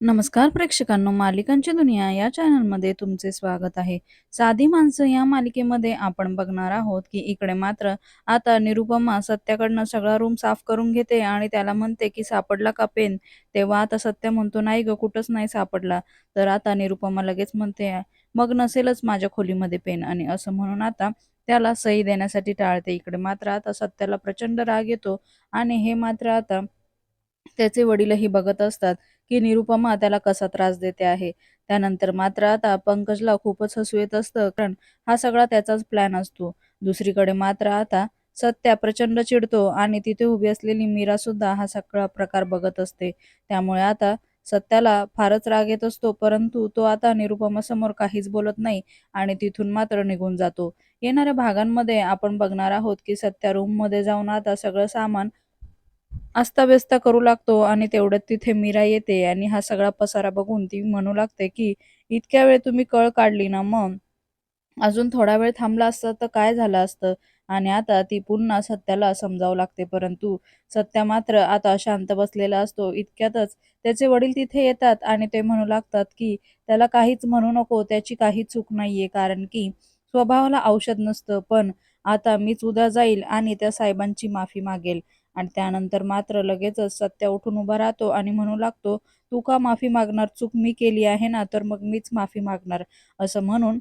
नमस्कार प्रेक्षकांनो मालिकांची दुनिया या चॅनलमध्ये तुमचे स्वागत आहे. साधी माणसं या मालिकेमध्ये आपण बघणार आहोत की इकडे मात्र आता निरुपमा सत्याकडनं सगळा रूम साफ करून घेते आणि त्याला म्हणते की सापडला का पेन? तेव्हा आता सत्य म्हणतो नाही ग कुठंच नाही सापडला. तर आता निरुपमा लगेच म्हणते मग नसेलच माझ्या खोलीमध्ये पेन. आणि असं म्हणून आता त्याला सही देण्यासाठी टाळते. इकडे मात्र आता सत्याला प्रचंड राग येतो आणि हे मात्र आता त्याचे वडीलही बघत असतात की निरुपमा त्याला कसा त्रास देते आहे. त्यानंतर मात्र आता पंकजला खूपच हसू येत असतं कारण हा सगळा त्याचाच प्लॅन असतो. दुसरीकडे मात्र आता सत्या प्रचंड चिडतो आणि तिथे उभी असलेली मीरा सुद्धा हा सगळा प्रकार बघत असते. त्यामुळे आता सत्याला फारच राग येत असतो परंतु तो आता निरुपमासमोर काहीच बोलत नाही आणि तिथून मात्र निघून जातो. येणाऱ्या भागांमध्ये आपण बघणार आहोत की सत्या रूममध्ये जाऊन आता सगळं सामान अस्ताव्यस्त करू लागतो आणि तेवढ्यात तिथे मीरा येते आणि हा सगळा पसारा बघून ती म्हणू लागते की इतक्या वेळ तुम्ही कळ काढली ना मग? अजून थोडा वेळ थांबला असता तर काय झालं असतं? आणि आता ती पुन्हा सत्याला समजावं लागते परंतु सत्या मात्र आता शांत बसलेला असतो. इतक्यातच त्याचे वडील तिथे येतात आणि ते म्हणू लागतात की त्याला काहीच म्हणू नको. त्याची काही चूक नाहीये. कारण की स्वभावाला औषध नसतं. पण आता मीच उद्या जाईल आणि त्या साहेबांची माफी मागेल. आणि त्यानंतर मात्र लगेचच सत्या उठून उभा राहतो आणि म्हणू लागतो तू का माफी मागणार? चूक मी केली आहे ना तर मग मीच माफी मागणार. असं म्हणून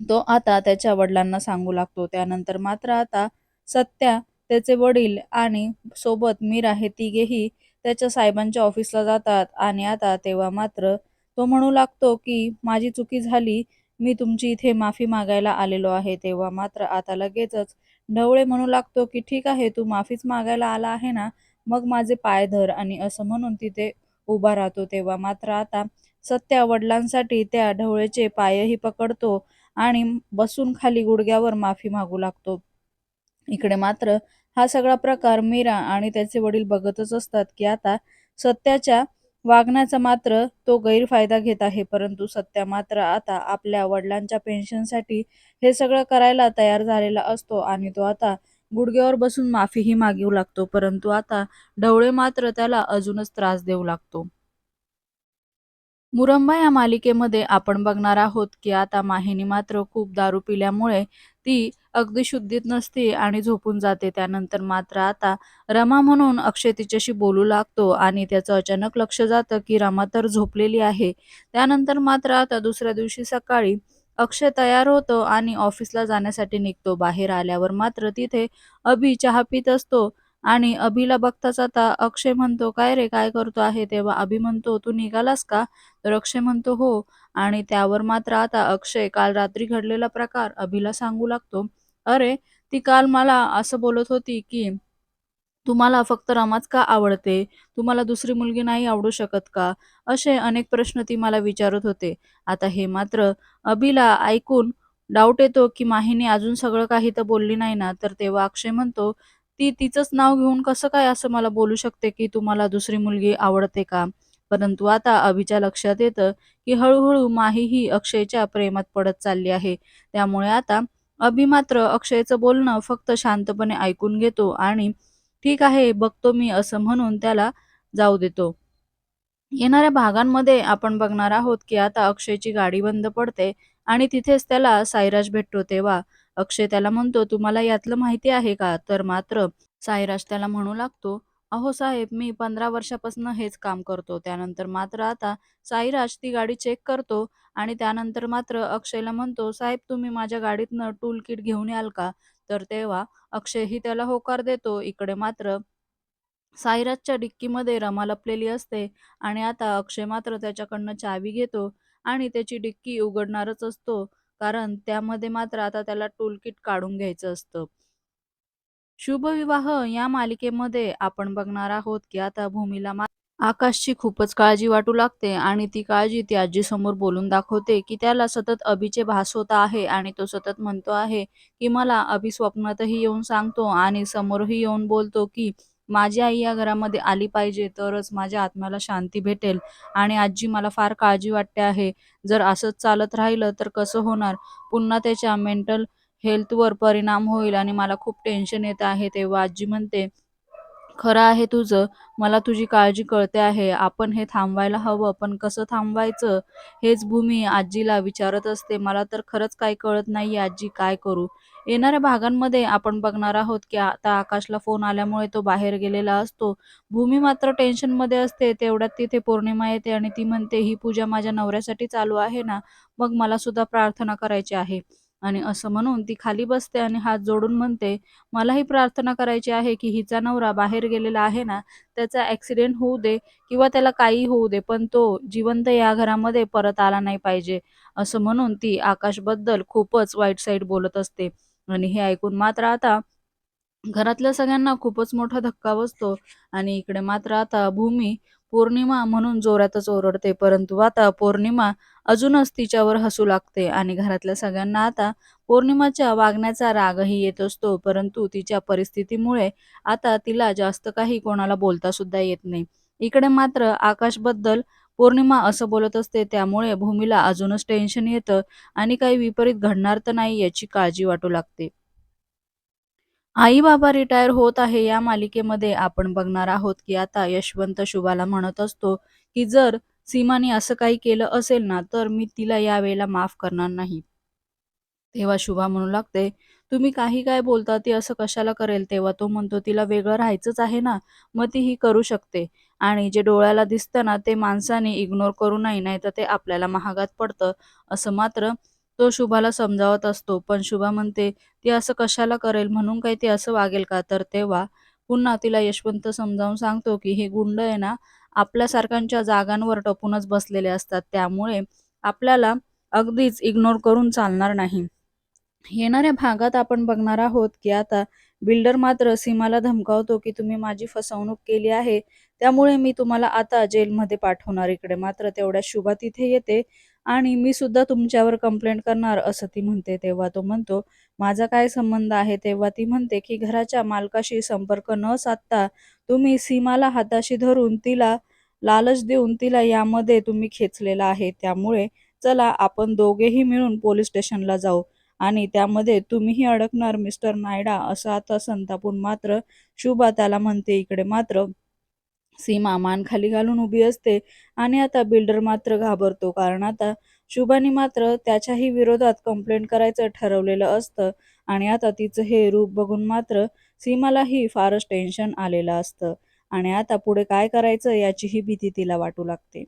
तो आता त्याच्या वडिलांना सांगू लागतो. त्यानंतर मात्र आता सत्या त्याचे वडील आणि सोबत मीरा हे तिघेही त्याच्या साहेबांच्या ऑफिसला जातात आणि आता तेव्हा मात्र तो म्हणू लागतो की माझी चुकी झाली मी तुमची इथे माफी मागायला आलेलो आहे. तेव्हा मात्र आता लगेचच ढवळे म्हणू लागतो की ठीक आहे तू माफीच मागायला आला आहे ना मग माझे पाय धर. आणि असं म्हणून तिथे उभा राहतो तेव्हा. मात्र आता सत्या वडिलांसाठी त्या ढवळेचे पायही पकडतो आणि बसून खाली गुडघ्यावर माफी मागू लागतो. इकडे मात्र हा सगळा प्रकार मीरा आणि त्याचे वडील बघतच असतात की आता सत्याच्या वागण्याचा मात्र तो गैरफायदा घेत आहे परंतु सत्या मात्र आता आपल्या वडिलांच्या पेन्शनसाठी हे सगळं करायला तयार झालेला असतो आणि तो आता गुडघ्यावर बसून माफीही मागू लागतो परंतु आता ढवळे मात्र त्याला अजूनच त्रास देऊ लागतो. मुरंबा या मालिकेमध्ये आपण बघणार आहोत की आता माहिनी मात्र खूप दारू पिल्यामुळे ती अगदी शुद्धीत नसते आणि झोपून जाते. त्यानंतर मात्र आता रमा म्हणून अक्षय तिच्याशी बोलू लागतो आणि त्याचं अचानक लक्ष जातं की रमा तर झोपलेली आहे. त्यानंतर मात्र आता दुसऱ्या दिवशी सकाळी अक्षय तयार होतो आणि ऑफिसला जाण्यासाठी निघतो. बाहेर आल्यावर मात्र तिथे अभि चहा पित असतो आणि अभिला बघताच आता अक्षय म्हणतो काय रे काय करतो आहे? तेव्हा अभि म्हणतो तू निघालास का? तर अक्षय म्हणतो हो. आणि त्यावर मात्र आता अक्षय काल रात्री घडलेला प्रकार अभिला सांगू लागतो. अरे ती काल मला असं बोलत होती की तुम्हाला फक्त रमाच का आवडते? तुम्हाला दुसरी मुलगी नाही आवडू शकत का? असे अनेक प्रश्न ती मला विचारत होते. आता हे मात्र अभिला ऐकून डाऊट येतो की माहीने अजून सगळं काही तर बोलली नाही ना? तर तेव्हा अक्षय म्हणतो ती तिचंच नाव घेऊन कसं काय असं मला बोलू शकते की तुम्हाला दुसरी मुलगी आवडते का? परंतु आता अभिच्या लक्षात येतं की हळूहळू माही ही अक्षयच्या प्रेमात पडत चालली आहे. त्यामुळे आता अभि मात्र अक्षयचं बोलणं फक्त शांतपणे ऐकून घेतो आणि ठीक आहे बघतो मी असं म्हणून त्याला जाऊ देतो. येणाऱ्या भागांमध्ये आपण बघणार आहोत की आता अक्षयची गाडी बंद पडते आणि तिथेच त्याला साईराज भेटतो तेव्हा. अक्षय त्याला म्हणतो तुम्हाला यातलं माहिती आहे का? तर मात्र साईराज त्याला म्हणू लागतो अहो साहेब मी पंधरा वर्षापासून हेच काम करतो. त्यानंतर मात्र आता साईराज ती गाडी चेक करतो आणि त्यानंतर मात्र अक्षयला म्हणतो साहेब तुम्ही माझ्या गाडीतनं टूल किट घेऊन याल का? तर तेव्हा अक्षयही त्याला होकार देतो. इकडे मात्र साईराजच्या डिक्कीमध्ये रमा लपलेली असते आणि आता अक्षय मात्र त्याच्याकडनं चावी घेतो आणि त्याची डिक्की उघडणारच असतो. कारण त्यामध्ये मात्र आता त्याला टूल किट काढून घ्यायचं असतं. शुभविवाह या मालिकेमध्ये आपण बघणार आहोत की आता भूमीला मा आकाशची खूपच काळजी वाटू लागते आणि ती काळजी ती आजीसमोर बोलून दाखवते की त्याला सतत अभिचे भास होत आहे आणि तो सतत म्हणतो आहे की मला अभि स्वप्नातही येऊन सांगतो आणि समोरही येऊन बोलतो की माझी आई या घरामध्ये आली पाहिजे तरच माझ्या आत्म्याला शांती भेटेल आणि आजी मला फार काळजी वाटते आहे. जर असंच चालत राहिलं तर कसं होणार? पुन्हा त्याच्या मेंटल हेल्थवर परिणाम होईल आणि मला खूप टेन्शन येत आहे तेव्हा आजी म्हणते खरं आहे तुझं. मला तुझी काळजी कळते आहे. आपण हे थांबवायला हवं, पण कसं थांबवायचं हेच भूमी आजीला विचारत असते. मला तर खरंच काही कळत नाही आजी, काय करू? येणाऱ्या भागांमध्ये आपण बघणार आहोत की आता आकाशला फोन आल्यामुळे तो बाहेर गेलेला असतो. भूमी मात्र टेन्शनमध्ये असते. तेवढ्यात तिथे पौर्णिमा येते आणि ती म्हणते, "ही पूजा माझ्या नवऱ्यासाठी चालू आहे ना, मग मला सुद्धा प्रार्थना करायची आहे." आणि असं म्हणून ती खाली बसते आणि हात जोडून म्हणते, "मलाही प्रार्थना करायची आहे की हिचा नवरा बाहेर गेलेला आहे ना, त्याचा ॲक्सिडेंट होऊ दे किंवा त्याला काही होऊ दे, पण तो जिवंत या घरामध्ये परत आला नाही पाहिजे." असं म्हणून ती आकाशबद्दल खूपच वाईट साईड बोलत असते. आणि हे ऐकून मात्र आता घरातल्या सगळ्यांना खूपच मोठा धक्का बसतो आणि इकडे मात्र आता भूमी पौर्णिमा म्हणून जोरातच ओरडते. परंतु आता पौर्णिमा अजूनच तिच्यावर हसू लागते आणि घरातल्या सगळ्यांना आता पौर्णिमाच्या वागण्याचा रागही येत असतो. परंतु तिच्या परिस्थितीमुळे आता तिला जास्त काही कोणाला बोलता सुद्धा येत नाही. इकडे मात्र आकाशबद्दल पौर्णिमा असं बोलत असते. त्यामुळे भूमीला अजूनच टेन्शन येतं आणि काही विपरीत घडणार तर नाही याची काळजी वाटू लागते. आई बाबा रिटायर होत आहे या मालिकेमध्ये आपण बघणार आहोत की आता यशवंत शुभाला म्हणत असतो की जर सीमाने असं काही केलं असेल ना तर मी तिला यावेळेला माफ करणार नाही. तेव्हा शुभा म्हणू लागते, "तुम्ही काही काय बोलता? ती असं कशाला करेल?" तेव्हा तो म्हणतो, "तिला वेगळं राहायचंच आहे ना, मग ती ही करू शकते आणि जे डोळ्याला दिसतं ना ते माणसाने इग्नोर करू नये, नाहीतर ते आपल्याला महागात पडतं." असं मात्र तो शुभाला समजावत असतो. पण शुभा म्हणते, "ती असं कशाला करेल? म्हणून काही ती असं वागेल का?" तर तेव्हा पुन्हा तिला यशवंत समजावून सांगतो, की "हे गुंड आहे ना, आपल्यासारख्यांच्या जागांवर टपूनच बसलेले असतात. त्यामुळे आपल्याला अगदीच इग्नोर करून चालणार नाही." येणाऱ्या भागात आपण बघणार आहोत, की आता बिल्डर मात्र सीमाला धमकावतो, की "तुम्ही माझी फसवणूक केली आहे, त्यामुळे मी तुम्हाला आता जेलमध्ये पाठवणार." इकडे मात्र तेवढ्या शुभा तिथे येते आणि "मी सुद्धा तुमच्यावर कंप्लेंट करणार," असं ती म्हणते. तेव्हा तो म्हणतो, "माझा काय संबंध आहे?" तेव्हा ती म्हणते, की "घराच्या मालकाशी संपर्क न साधता तुम्ही सीमाला हाताशी धरून तिला लालच देऊन तिला यामध्ये तुम्ही खेचलेला आहे. त्यामुळे चला आपण दोघेही मिळून पोलीस स्टेशनला जाऊ आणि त्यामध्ये तुम्हीही अडकणार मिस्टर नायडा." असं आता संतापून मात्र शुभा त्याला म्हणते. इकडे मात्र सीमा मान खाली घालून उभी असते आणि आता बिल्डर मात्र घाबरतो. कारण आता शुभानी मात्र त्याच्याही विरोधात कंप्लेंट करायचं ठरवलेलं असतं आणि आता तिचं हे रूप बघून मात्र सीमालाही फारच टेन्शन आलेलं असतं आणि आता पुढे काय करायचं याचीही भीती तिला वाटू लागते.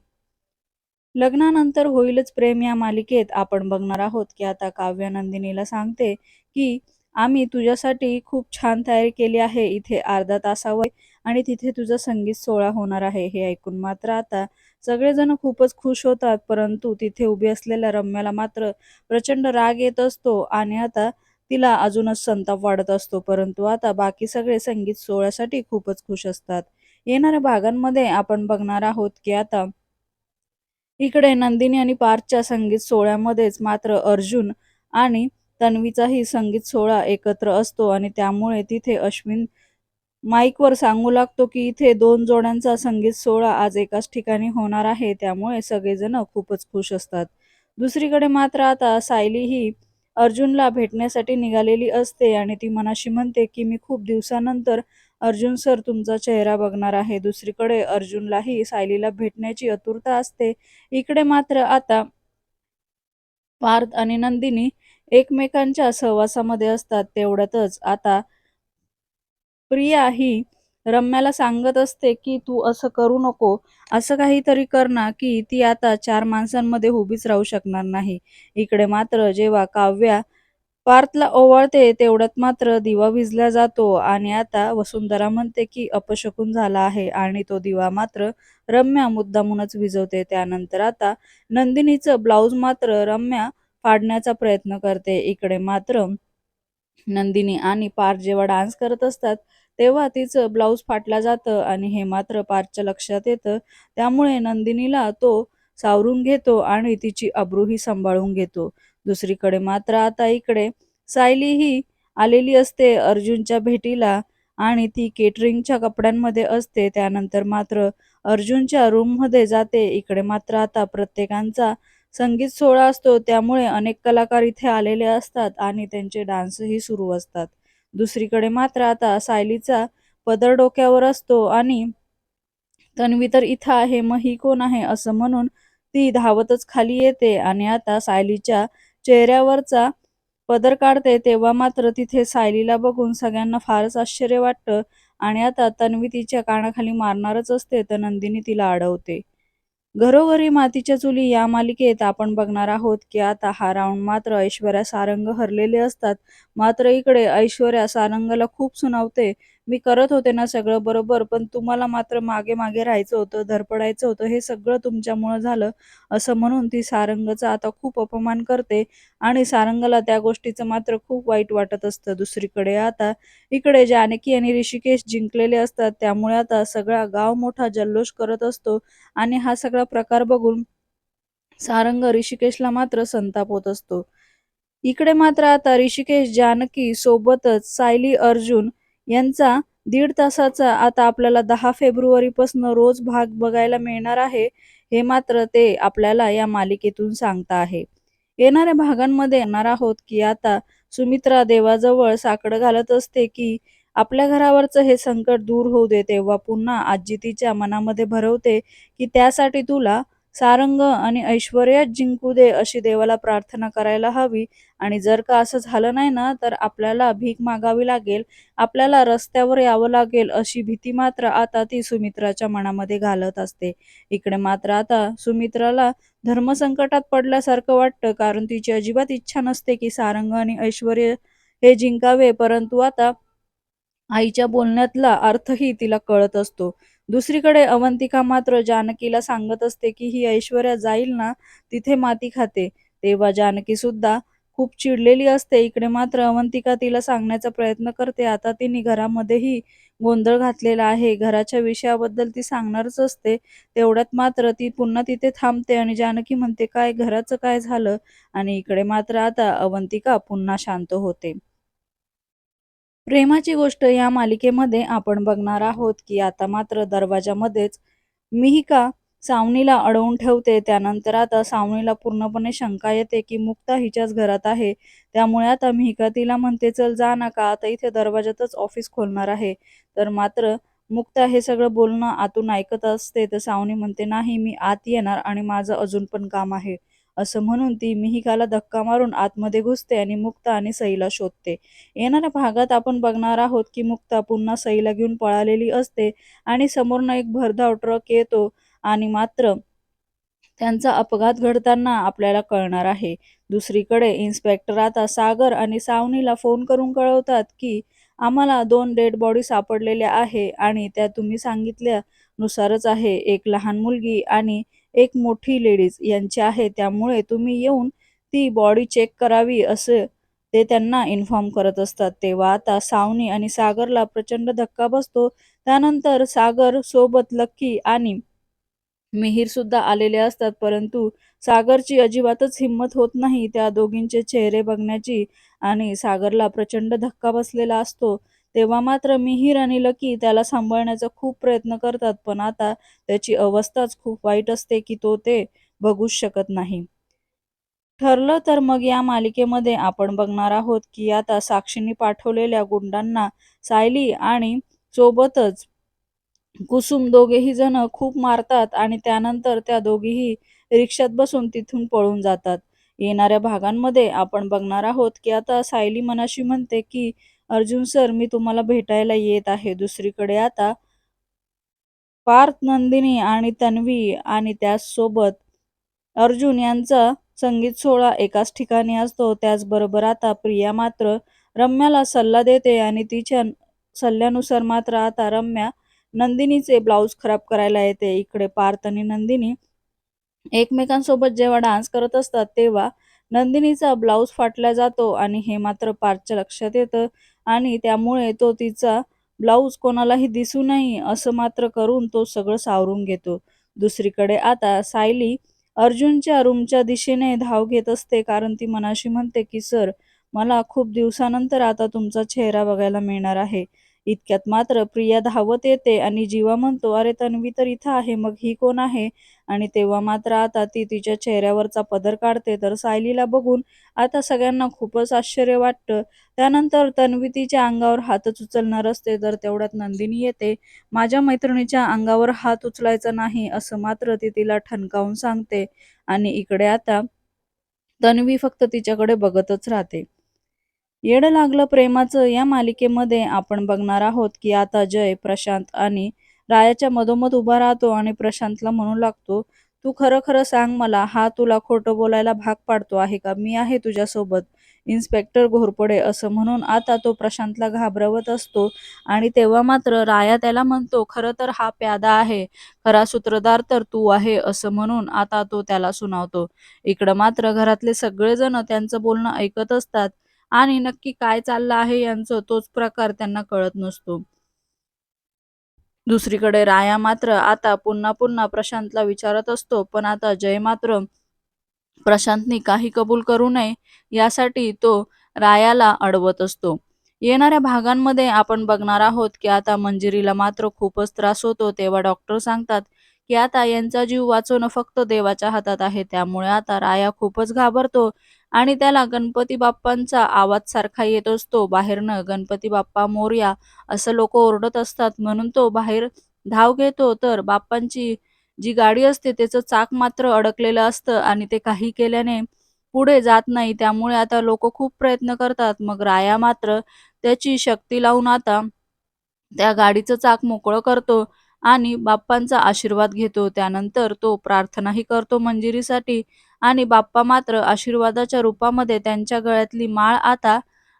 लग्नानंतर होईलच प्रेम या मालिकेत आपण बघणार आहोत, की आता काव्यानंदिनीला सांगते, की "आम्ही तुझ्यासाठी खूप छान तयारी केली आहे. इथे अर्धा तासावर आणि तिथे तुझा संगीत सोहळा होणार आहे." हे ऐकून मात्र आता सगळेजण खूपच खुश होतात. परंतु तिथे उभी असलेल्या रम्याला मात्र प्रचंड राग येत असतो आणि आता तिला अजूनच संताप वाढत असतो. परंतु आता बाकी सगळे संगीत सोहळ्यासाठी खूपच खुश असतात. येणाऱ्या भागांमध्ये आपण बघणार आहोत, की आता इकडे नंदिनी आणि पार्थच्या संगीत सोहळ्यामध्येच मात्र अर्जुन आणि तन्वीचाही संगीत सोहळा एकत्र असतो आणि त्यामुळे तिथे अश्विन माईकवर सांगू लागतो, की इथे दोन जोड्यांचा संगीत सोहळा आज एकाच ठिकाणी होणार आहे. त्यामुळे सगळेजण खूपच खुश असतात. दुसरीकडे मात्र आता सायली ही अर्जुनला भेटण्यासाठी निघालेली असते आणि ती मनाशी म्हणते, की "मी खूप दिवसानंतर अर्जुन सर तुमचा चेहरा बघणार आहे." दुसरीकडे अर्जुनलाही सायलीला भेटण्याची आतुरता असते. इकडे मात्र आता पार्थ आणि नंदिनी एकमेकांच्या सहवासामध्ये असतात. तेवढ्यातच आता प्रिया ही रम्याला सांगत असते, की "तू असं करू नको. असं काहीतरी कर ना, की ती आता चार माणसांमध्ये उभीच राहू शकणार नाही." इकडे मात्र जेव्हा काव्या पार्थला ओवाळते तेवढ्यात मात्र दिवा विझला जातो आणि आता वसुंधरा म्हणते, की अपशकून झाला आहे आणि तो दिवा मात्र रम्या मुद्दामूनच भिजवते त्यानंतर आता नंदिनीचं ब्लाऊज मात्र रम्या फाडण्याचा प्रयत्न करते. इकडे मात्र नंदिनी आणि पार्थ जेव्हा डान्स करत असतात, तेव्हा तिचं ब्लाऊज फाटला जातं आणि हे मात्र पार्थच्या लक्षात येतं. त्यामुळे नंदिनीला तो सावरून घेतो आणि तिची अब्रूही सांभाळून घेतो. दुसरीकडे मात्र आता इकडे सायली ही आलेली असते अर्जुनच्या भेटीला आणि ती केटरिंगच्या कपड्यांमध्ये असते. त्यानंतर मात्र अर्जुनच्या रूममध्ये जाते. इकडे मात्र आता प्रत्येकांचा संगीत सोहळा असतो. त्यामुळे अनेक कलाकार इथे आलेले असतात आणि त्यांचे डान्सही सुरू असतात. दुसरीकडे मात्र आता सायलीचा पदर डोक्यावर असतो आणि तन्वी तर इथं आहे मग ही कोण आहे असं म्हणून ती धावतच खाली येते आणि आता सायलीच्या चेहऱ्यावरचा पदर काढते तेव्हा मात्र तिथे सायलीला बघून सगळ्यांना फारच आश्चर्य वाटतं आणि आता तन्वी तिच्या कानाखाली मारणारच असते तर नंदिनी तिला अडवते घरोघरी मातीच्या चुली या मालिकेत आपण बघणार आहोत की आता हा राऊंड मात्र ऐश्वर्या सारंग हरलेले असतात. मात्र इकडे ऐश्वर्या सारंगला खूप सुनावते. मी करत होते ना सगळं बरोबर पण तुम्हाला मात्र मागे मागे राहायचं होतं धडपडायचं होतं हे सगळं तुमच्यामुळं झालं असं म्हणून ती सारंगचा आता खूप अपमान करते आणि सारंगला त्या गोष्टीचं मात्र खूप वाईट वाटत असतं दुसरीकडे. आता इकडे जानकी आणि ऋषिकेश जिंकलेले असतात त्यामुळे आता सगळा गाव मोठा जल्लोष करत असतो आणि हा सगळा प्रकार बघून सारंग ऋषिकेशला मात्र संताप होत असतो. इकडे मात्र आता ऋषिकेश जानकी सोबतच सायली अर्जुन यांचा दीड तासाचा आता आपल्याला दहा फेब्रुवारी पासून रोज भाग बघायला मिळणार आहे हे मात्र ते आपल्याला या मालिकेतून सांगता आहे. येणाऱ्या भागांमध्ये येणार आहोत की आता सुमित्रा देवाजवळ साकडं घालत असते की आपल्या घरावरचं हे संकट दूर होऊ दे तेव्हा पुन्हा आजी तिच्या मनामध्ये भरवते की त्यासाठी तुला सारंग आणि ऐश्वर्याच जिंकू दे अशी देवाला प्रार्थना करायला हवी. आणि जर का असं झालं नाही ना तर आपल्याला भीक मागावी लागेल. आपल्याला रस्त्यावर यावं लागेल अशी भीती मात्र आता ती सुमित्राच्या मनामध्ये घालत असते. इकडे मात्र आता सुमित्राला धर्मसंकटात पडल्यासारखं वाटतं कारण तिची अजिबात इच्छा नसते की सारंग आणि ऐश्वर्य हे जिंकावे. परंतु आता आईच्या बोलण्यातला अर्थही तिला कळत असतो. दुसरीकडे अवंतिका मात्र जानकीला सांगत असते की ही ऐश्वर्या जाईल ना तिथे माती खाते. तेव्हा जानकी सुद्धा खूप चिडलेली असते. इकडे मात्र अवंतिका तिला सांगण्याचा प्रयत्न करते. आता तिने घरामध्येही गोंधळ घातलेला आहे. घराच्या विषयाबद्दल ती सांगणारच असते. तेवढ्यात मात्र ती पुन्हा तिथे थांबते आणि जानकी म्हणते काय घराचं काय झालं? आणि इकडे मात्र आता अवंतिका पुन्हा शांत होते. प्रेमाची गोष्ट या मालिकेमध्ये आपण बघणार आहोत की आता मात्र दरवाजामध्येच मिहिका सावनीला अडवून ठेवते. त्यानंतर आता सावनीला पूर्णपणे शंका येते की मुक्ता हिच्याच घरात आहे. त्यामुळे आता मिहिका तिला म्हणते चल जा नका आता इथे दरवाजातच ऑफिस खोलणार आहे. तर मात्र मुक्ता हे सगळं बोलणं आतून ऐकत असते. तर सावनी म्हणते नाही मी आत येणार आणि माझं अजून पण काम आहे. असं म्हणून ती मिहिकाला धक्का मारून आतमध्ये घुसते आणि मुक्ता आणि सईला शोधते. येणाऱ्या भागात आपण बघणार आहोत की मुक्ता पुन्हा सईला घेऊन पळालेली असते आणि समोरनं एक भरधाव ट्रक येतो आणि मात्र त्यांचा अपघात घडताना आपल्याला कळणार आहे. दुसरीकडे इन्स्पेक्टर आता सागर आणि सावनीला फोन करून कळवतात की आम्हाला दोन डेड बॉडी सापडलेल्या आहे आणि त्या तुम्ही सांगितल्यानुसारच आहे. एक लहान मुलगी आणि एक मोठी लेडीज यांची आहे. त्यामुळे तुम्ही येऊन ती बॉडी चेक करावी असं ते त्यांना इन्फॉर्म करत असतात. तेव्हा आता सावनी आणि सागरला प्रचंड धक्का बसतो. त्यानंतर सागर सोबत लक्की आणि मिहीर सुद्धा आलेले असतात. परंतु सागरची अजिबातच हिंमत होत नाही. त्या दोघींचे चेहरे बघण्याची आणि सागरला प्रचंड धक्का बसलेला असतो. तेव्हा मात्र मिहीर आणि लकी त्याला सांभाळण्याचा खूप प्रयत्न करतात पण आता त्याची अवस्थाच खूप वाईट असते की तो ते बघूच शकत नाही. ठरलं तर मग या मालिकेमध्ये आपण बघणार आहोत की आता साक्षीने पाठवलेल्या गुंडांना सायली आणि सोबतच कुसुम दोघेही जण खूप मारतात आणि त्यानंतर त्या दोघीही रिक्षात बसून तिथून पळून जातात. येणाऱ्या भागांमध्ये आपण बघणार आहोत की आता सायली मनाशी म्हणते की अर्जुन सर मी तुम्हाला भेटायला येत आहे दुसरीकडे. आता पार्थ नंदिनी आणि तन्वी आणि त्याचसोबत अर्जुन यांचा संगीत सोहळा एकाच ठिकाणी असतो. त्याचबरोबर आता प्रिया मात्र रम्याला सल्ला देते आणि तिच्या सल्ल्यानुसार मात्र आता रम्या नंदिनीचे ब्लाऊज खराब करायला येते. इकडे पार्थ आणि नंदिनी एकमेकांसोबत जेव्हा डान्स करत असतात तेव्हा नंदिनीचा ब्लाऊज फाटला जातो आणि हे मात्र पार्थच्या लक्षात येतं. आणि त्यामुळे तो तिचा ब्लाऊज कोणालाही दिसू नये असं मात्र करून तो सगळं सावरून घेतो. दुसरीकडे आता सायली अर्जुनच्या रूमच्या दिशेने धाव घेत असते कारण ती मनाशी म्हणते की सर मला खूप दिवसानंतर आता तुमचा चेहरा बघायला मिळणार आहे. इतक्यात मात्र प्रिया धावत येते आणि जीवा म्हणतो अरे तन्वी तर इथं आहे मग ही कोण आहे? आणि तेव्हा मात्र आता ती तिच्या चेहऱ्यावरचा पदर काढते. तर सायलीला बघून आता सगळ्यांना खूपच आश्चर्य वाटतं. त्यानंतर तन्वी तिच्या अंगावर हातच उचलणार असते तर तेवढ्यात नंदिनी येते. माझ्या मैत्रिणीच्या अंगावर हात उचलायचा नाही असं मात्र ती तिला ठणकावून सांगते. आणि इकडे आता तन्वी फक्त तिच्याकडे बघतच राहते. येड लागलं प्रेमाचं या मालिकेमध्ये आपण बघणार आहोत की आता जय प्रशांत आणि रायाच्या मधोमध उभा राहतो आणि प्रशांतला म्हणू लागतो तू खरं खरं सांग मला हा तुला खोटं बोलायला भाग पाडतो आहे का? मी आहे तुझ्यासोबत इन्स्पेक्टर घोरपडे असं म्हणून आता तो प्रशांतला घाबरवत असतो. आणि तेव्हा मात्र राया त्याला म्हणतो खरं तर हा प्यादा आहे खरा सूत्रधार तर तू आहे असं म्हणून आता तो त्याला सुनावतो. इकडं मात्र घरातले सगळेजण त्यांचं बोलणं ऐकत असतात. आणि नक्की काय चाललं आहे यांचं तोच प्रकार त्यांना कळत नसतो. दुसरीकडे राया मात्र आता पुन्हा पुन्हा प्रशांतला विचारत असतो पण आता जय मात्र प्रशांतनी काही कबूल करू नये यासाठी तो रायाला अडवत असतो. येणाऱ्या भागांमध्ये आपण बघणार आहोत की आता मंजिरीला मात्र खूपच त्रास होतो तेव्हा डॉक्टर सांगतात की आता यांचा जीव वाचवणं फक्त देवाच्या हातात आहे. त्यामुळे आता राया खूपच घाबरतो आणि त्याला गणपती बाप्पांचा आवाज सारखा येत असतो. बाहेरनं गणपती बाप्पा मोर्या असं लोक ओरडत असतात. म्हणून तो बाहेर धाव घेतो. तर बाप्पांची जी गाडी असते त्याचं चाक मात्र अडकलेलं असतं आणि ते काही केल्याने पुढे जात नाही. त्यामुळे आता लोक खूप प्रयत्न करतात. मग राया मात्र त्याची शक्ती लावून आता त्या गाडीचं चाक मोकळं करतो. आणि बाप्पांचा आशीर्वाद घेतो. त्यानंतर तो प्रार्थनाही करतो मंजिरीसाठी आणि बाप्पा मात्र आशीर्वादाच्या रूपामध्ये त्यांच्या गळ्यातली माळ आता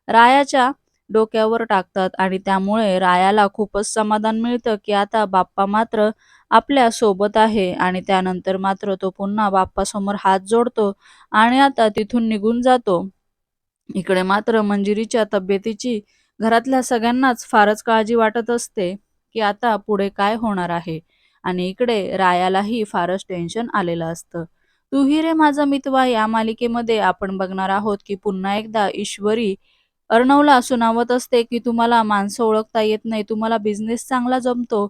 रायाच्या डोक्यावर टाकतात आणि त्यामुळे रायाला खूपच समाधान मिळतं की आता बाप्पा मात्र आपल्यासोबत आहे आणि त्यानंतर मात्र तो पुन्हा बाप्पासमोर हात जोडतो आणि आता तिथून निघून जातो. इकडे मात्र मंजिरीच्या तब्येतीची घरातल्या सगळ्यांनाच फारच काळजी वाटत असते. की आता पुढे काय होणार आहे? आणि इकडे रायालाही फारच टेन्शन आलेलं असतं. तू रे माझा मितवा या मालिकेमध्ये आपण बघणार आहोत की पुन्हा एकदा ईश्वरी अर्णवला सुनावत असते की तुम्हाला माणसं ओळखता येत नाही तुम्हाला बिझनेस चांगला जमतो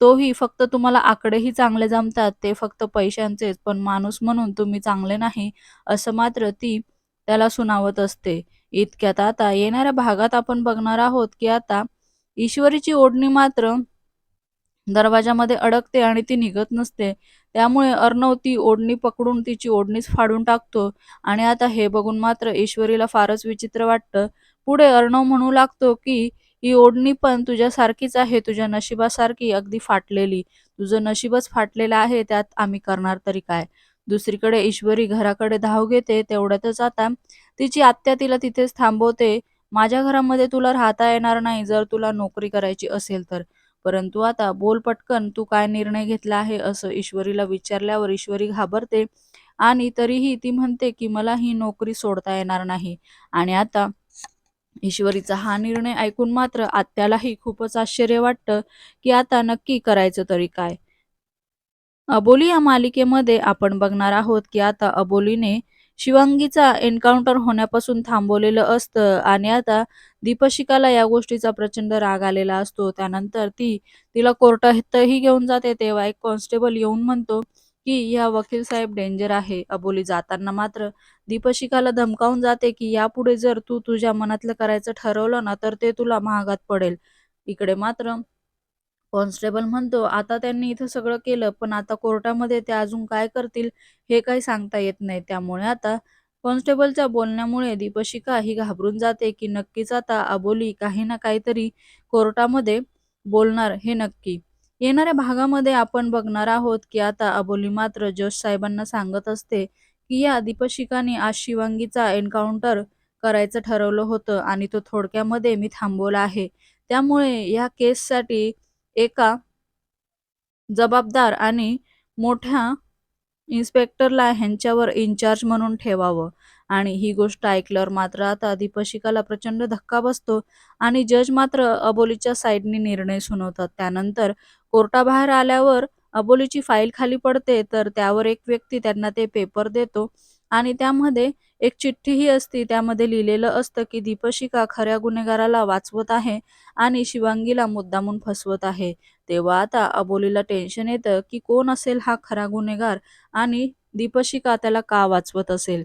तोही फक्त तुम्हाला आकडेही चांगले जमतात ते फक्त पैशांचेच पण माणूस म्हणून तुम्ही चांगले नाही असं मात्र ती त्याला सुनावत असते. इतक्यात आता येणाऱ्या भागात आपण बघणार आहोत की आता ईश्वरीची ओढणी मात्र दरवाजामध्ये अडकते आणि ती निघत नसते. त्यामुळे अर्णव ती ओढणी पकडून तिची ओढणीच फाडून टाकतो आणि आता हे बघून मात्र ईश्वरीला फारच विचित्र वाटतं. पुढे अर्णव म्हणू लागतो की ही ओढणी पण तुझ्यासारखीच आहे तुझ्या नशिबासारखी अगदी फाटलेली. तुझं नशीबच फाटलेलं आहे त्यात आम्ही करणार तरी काय? दुसरीकडे ईश्वरी घराकडे धाव घेते तेवढ्यातच आता तिची आत्या तिला तिथेच थांबवते. माझ्या घरामध्ये तुला राहता येणार नाही जर तुला नोकरी करायची असेल तर. परंतु आता बोल पटकन तू काय निर्णय घेतला आहे असं ईश्वरीला विचारल्यावर ईश्वरी घाबरते आणि तरीही ती म्हणते की मला ही नोकरी सोडता येणार नाही. आणि आता ईश्वरीचा हा निर्णय ऐकून मात्र आत्यालाही खूपच आश्चर्य वाटतं की आता नक्की करायचं तरी काय. अबोली या मालिकेमध्ये आपण बघणार आहोत की आता अबोलीने शिवांगीचा एन्काउंटर होण्यापासून थांबवलेलं असतं आणि आता दीपशिकाला या गोष्टीचा प्रचंड राग आलेला असतो. त्यानंतर ती तिला कोर्टातही घेऊन जाते. तेव्हा एक कॉन्स्टेबल येऊन म्हणतो की या वकील साहेब डेंजर आहे. अबोली जाताना मात्र दीपशिकाला धमकावून जाते की यापुढे जर तू तुझ्या मनातलं करायचं ठरवलं ना तर ते तुला महागात पडेल. इकडे मात्र कॉन्स्टेबल म्हणतो. आता त्यांनी इथं सगळं केलं पण आता कोर्टामध्ये ते अजून काय करतील हे काही सांगता येत नाही. त्यामुळे आता कॉन्स्टेबलच्या बोलण्यामुळे दीपशिका ही घाबरून जाते की नक्कीच आता अबोली काही ना काहीतरी कोर्टामध्ये बोलणार हे नक्की. येणाऱ्या भागामध्ये आपण बघणार आहोत की आता अबोली मात्र जोश साहेबांना सांगत असते की या दीपशिकाने आज शिवांगीचा एन्काउंटर करायचं ठरवलं होतं आणि तो थोडक्यामध्ये मी थांबवला आहे. त्यामुळे या केससाठी एका जबाबदार आणि मोठ्या इन्स्पेक्टरला ह्यांच्यावर इन्चार्ज म्हणून ठेवावं. आणि ही गोष्ट ऐकल्यावर मात्र आता दीपशिकाला प्रचंड धक्का बसतो आणि जज मात्र अबोलीच्या साईडने निर्णय सुनावतात. त्यानंतर कोर्टाबाहेर आल्यावर अबोलीची फाईल खाली पडते तर त्यावर एक व्यक्ती त्यांना ते पेपर देतो. आणि त्यामध्ये एक चिठ्ठीही असती त्यामध्ये लिहिलेलं असतं की दीपशिका खऱ्या गुन्हेगाराला वाचवत आहे आणि शिवांगीला मुद्दामून फसवत आहे. तेव्हा आता अबोलीला टेन्शन येतं की कोण असेल हा खरा गुन्हेगार आणि दीपशिका त्याला का वाचवत असेल?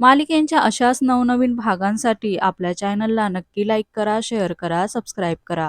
मालिकेंच्या अशाच नवनवीन भागांसाठी आपल्या चॅनलला नक्की लाईक करा शेअर करा सबस्क्राईब करा.